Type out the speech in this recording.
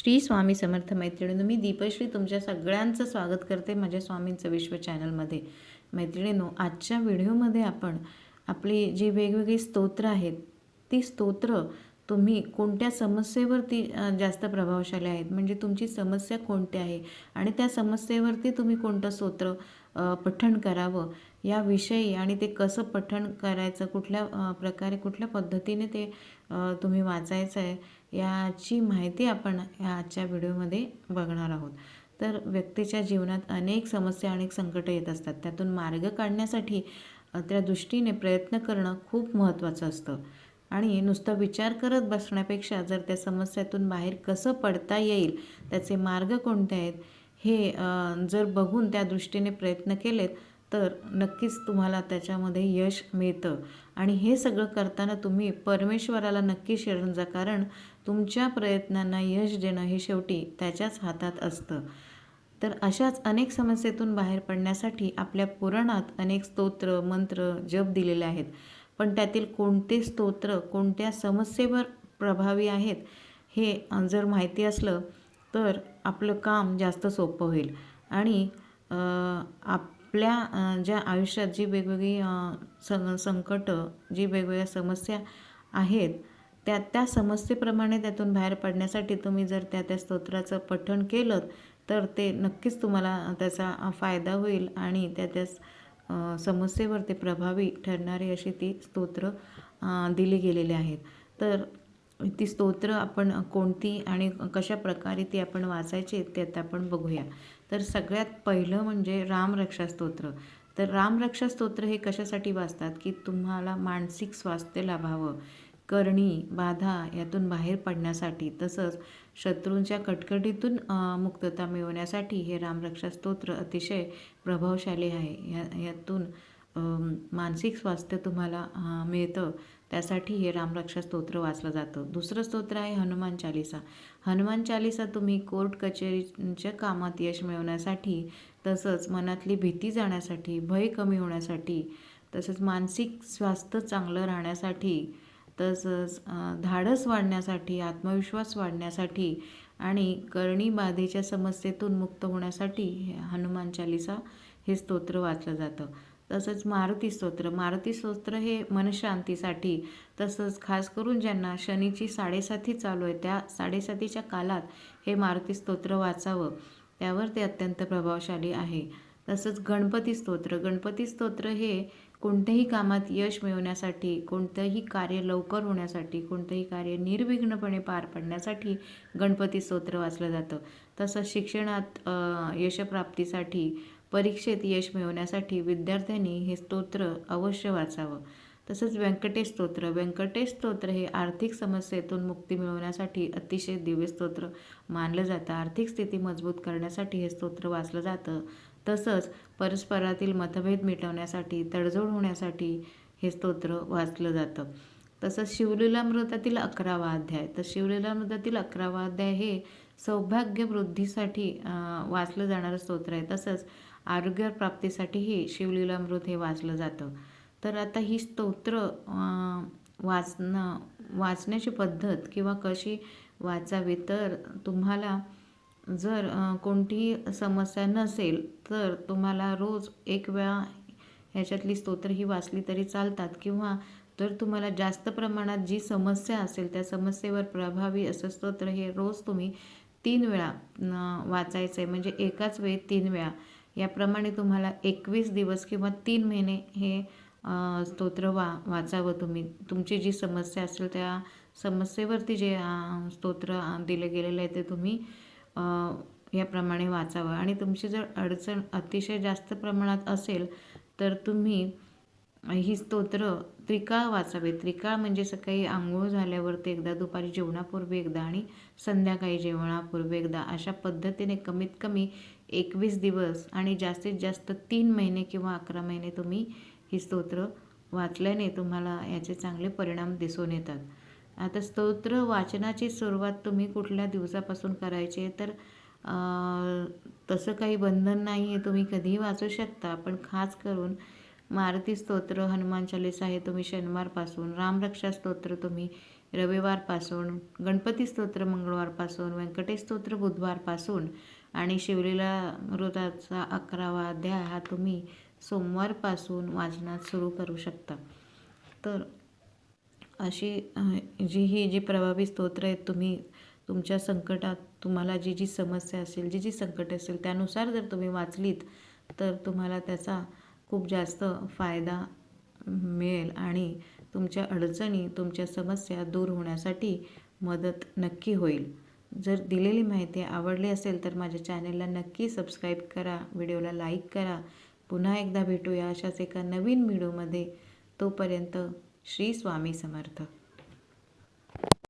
श्री स्वामी समर्थ मैत्रिणीनो मी दीपश्री तुमच्या सगळ्यांचं स्वागत करते माझ्या स्वामींचं विश्व चॅनलमध्ये. मैत्रिणीनो आजच्या व्हिडिओमध्ये आपण आपली जी वेगवेगळी स्तोत्र आहेत ती स्तोत्र तुम्ही कोणत्या समस्येवरती जास्त प्रभावशाली आहेत? म्हणजे तुमची समस्या कोणती आहे? आणि त्या समस्येवरती तुम्ही कोणतं स्तोत्र पठण करावं? याविषयी आणि ते कसं पठण करायचं? कुठल्या प्रकारे कुठल्या पद्धतीने ते तुम्ही वाचायचं आहे याची माहिती आपण या आजच्या व्हिडिओमध्ये बघणार आहोत. तर व्यक्तीच्या जीवनात अनेक समस्या अनेक संकटं येत असतात. त्यातून मार्ग काढण्यासाठी त्या दृष्टीने प्रयत्न करणं खूप महत्त्वाचं असतं. आणि नुसतं विचार करत बसण्यापेक्षा जर त्या समस्यातून बाहेर कसं पडता येईल त्याचे मार्ग कोणते आहेत हे जर बघून त्या दृष्टीने प्रयत्न केलेत तर नक्कीच तुम्हाला त्याच्यामध्ये यश मिळतं. आणि हे सगळं करताना तुम्ही परमेश्वराला नक्की शरण जा कारण तुमच्या प्रयत्नांना यश देणं हे शेवटी त्याच्याच हातात असतं. तर अशाच अनेक समस्येतून बाहेर पडण्यासाठी आपल्या पुराणात अनेक स्तोत्र मंत्र जप दिलेले आहेत. पण त्यातील कोणते स्तोत्र कोणत्या समस्येवर प्रभावी आहेत हे जर माहिती असलं तर आपलं काम जास्त सोपं होईल. आणि आप आपल्या ज्या आयुष्यात जी वेगवेगळी सं संकटं जी वेगवेगळ्या समस्या आहेत त्या त्या समस्येप्रमाणे त्यातून बाहेर पडण्यासाठी तुम्ही जर त्या त्या स्तोत्राचं पठण केलं तर ते नक्कीच तुम्हाला त्याचा फायदा होईल आणि त्या त्या समस्येवर ते प्रभावी ठरणारी अशी ती स्तोत्र दिली गेलेली आहेत. तर ती स्तोत्र आपण कोणती आणि कशा प्रकारे ती आपण वाचायची ते आता आपण बघूया. तर सगळ्यात पहिलं म्हणजे रामरक्षा स्तोत्र. तर रामरक्षा स्तोत्र हे कशासाठी वाचतात? की तुम्हाला मानसिक स्वास्थ्य लाभावं करणी बाधा यातून बाहेर पडण्यासाठी तसंच शत्रूंच्या कटकटीतून मुक्तता मिळवण्यासाठी हे रामरक्षा स्तोत्र अतिशय प्रभावशाली आहे. या यातून मानसिक स्वास्थ्य तुम्हाला मिळतं. त्यासाठी हे रामरक्षा स्तोत्र वाचलं जातं. दुसरं स्तोत्र आहे हनुमान चालिसा. हनुमान चालिसा तुम्ही कोर्ट कचेरीच्या कामात यश मिळवण्यासाठी तसंच मनातली भीती जाण्यासाठी भय कमी होण्यासाठी तसंच मानसिक स्वास्थ्य चांगलं राहण्यासाठी तसंच धाडस वाढण्यासाठी आत्मविश्वास वाढण्यासाठी आणि करणी बाधेच्या समस्येतून मुक्त होण्यासाठी हनुमान चालिसा हे स्तोत्र वाचलं जातं. तसंच मारुती स्तोत्र. मारुती स्तोत्र हे मनशांतीसाठी तसंच खास करून ज्यांना शनीची साडेसाती चालू आहे त्या साडेसातीच्या कालात हे मारुती स्तोत्र वाचावं. त्यावर ते अत्यंत प्रभावशाली आहे. तसंच गणपती स्तोत्र. गणपती स्तोत्र हे कोणत्याही कामात यश मिळवण्यासाठी कोणतंही कार्य लवकर होण्यासाठी कोणतंही कार्य निर्विघ्नपणे पार पडण्यासाठी गणपती स्तोत्र वाचलं जातं. तसंच शिक्षणात यशप्राप्तीसाठी परीक्षेत यश मिळवण्यासाठी विद्यार्थ्यांनी हे स्तोत्र अवश्य वाचावं. तसंच व्यंकटेश स्तोत्र. व्यंकटेश स्तोत्र हे आर्थिक समस्येतून मुक्ती मिळवण्यासाठी अतिशय दिव्य स्तोत्र मानलं जातं. आर्थिक स्थिती मजबूत करण्यासाठी हे स्तोत्र वाचलं जातं. तसंच परस्परातील मतभेद मिटवण्यासाठी तडजोड होण्यासाठी हे स्तोत्र वाचलं जातं. तसंच शिवलीलामृतातील अकरावा अध्याय. तर शिवलीलामृतातील अकरावा अध्याय हे सौभाग्य वृद्धीसाठी वाचलं जाणारं स्तोत्र आहे. तसंच आरोग्य प्राप्तीसाठीही शिवलीलामृत हे वाचलं जातं. तर आता ही स्तोत्र वाचणं वाचण्याची पद्धत किंवा कशी वाचावी तर तुम्हाला जर कोणतीही समस्या नसेल तर तुम्हाला रोज एक वेळा ह्याच्यातली स्तोत्र ही वाचली तरी चालतात. किंवा जर तुम्हाला जास्त प्रमाणात जी समस्या असेल त्या समस्येवर प्रभावी असं स्तोत्र हे रोज तुम्ही तीन वेळा वाचायचं आहे म्हणजे एकाच वेळी तीन वेळा. याप्रमाणे तुम्हाला एकवीस दिवस किंवा तीन महिने हे स्तोत्र वा वाचावं तुम्ही. तुमची जी समस्या असेल त्या समस्येवरती जे स्तोत्र दिलं दिले गेलेलं आहे ते तुम्ही याप्रमाणे वाचावं. आणि तुमची जर अडचण अतिशय जास्त प्रमाणात असेल तर तुम्ही ही स्तोत्र त्रिकाळ वाचावे. त्रिकाळ म्हणजे सकाळी आंघोळ झाल्यावरती एकदा दुपारी जेवणापूर्वी एकदा आणि संध्याकाळी जेवणापूर्वी एकदा. अशा पद्धतीने कमीत कमी एकवीस दिवस आणि जास्तीत जास्त तीन महिने किंवा अकरा महिने तुम्ही ही स्तोत्र वाचल्याने तुम्हाला याचे चांगले परिणाम दिसून येतात. आता स्तोत्र वाचनाची सुरुवात तुम्ही कुठल्या दिवसापासून करायची? आहे तर तसं काही बंधन नाही आहे तुम्ही कधीही वाचू शकता. पण खास करून मारुती स्तोत्र हनुमान चालिसा हे तुम्ही शनिवारपासून रामरक्षा स्तोत्र तुम्ही रविवारपासून गणपती स्तोत्र मंगळवारपासून व्यंकटेश स्तोत्र बुधवारपासून आणि शिवलीला मृताचा अकरावा अध्याय हा तुम्ही सोमवारपासून वाचनात सुरू करू शकता. तर अशी जी ही जी प्रभावी स्तोत्र आहेत तुम्ही तुमच्या संकटात तुम्हाला जी जी समस्या असेल जी जी संकट असेल त्यानुसार जर तुम्ही वाचलीत तर तुम्हाला त्याचा खूप जास्त फायदा मिळेल आणि तुमच्या अडचणी तुमच्या समस्या दूर होण्यासाठी मदत नक्की होईल. जर दिलेली माहिती आवडली असेल तर माझ्या चॅनलला नक्की सबस्क्राईब करा व्हिडिओला लाईक करा. पुन्हा एकदा भेटूया अशाच एका नवीन व्हिडिओमध्ये. तोपर्यंत श्री स्वामी समर्थ.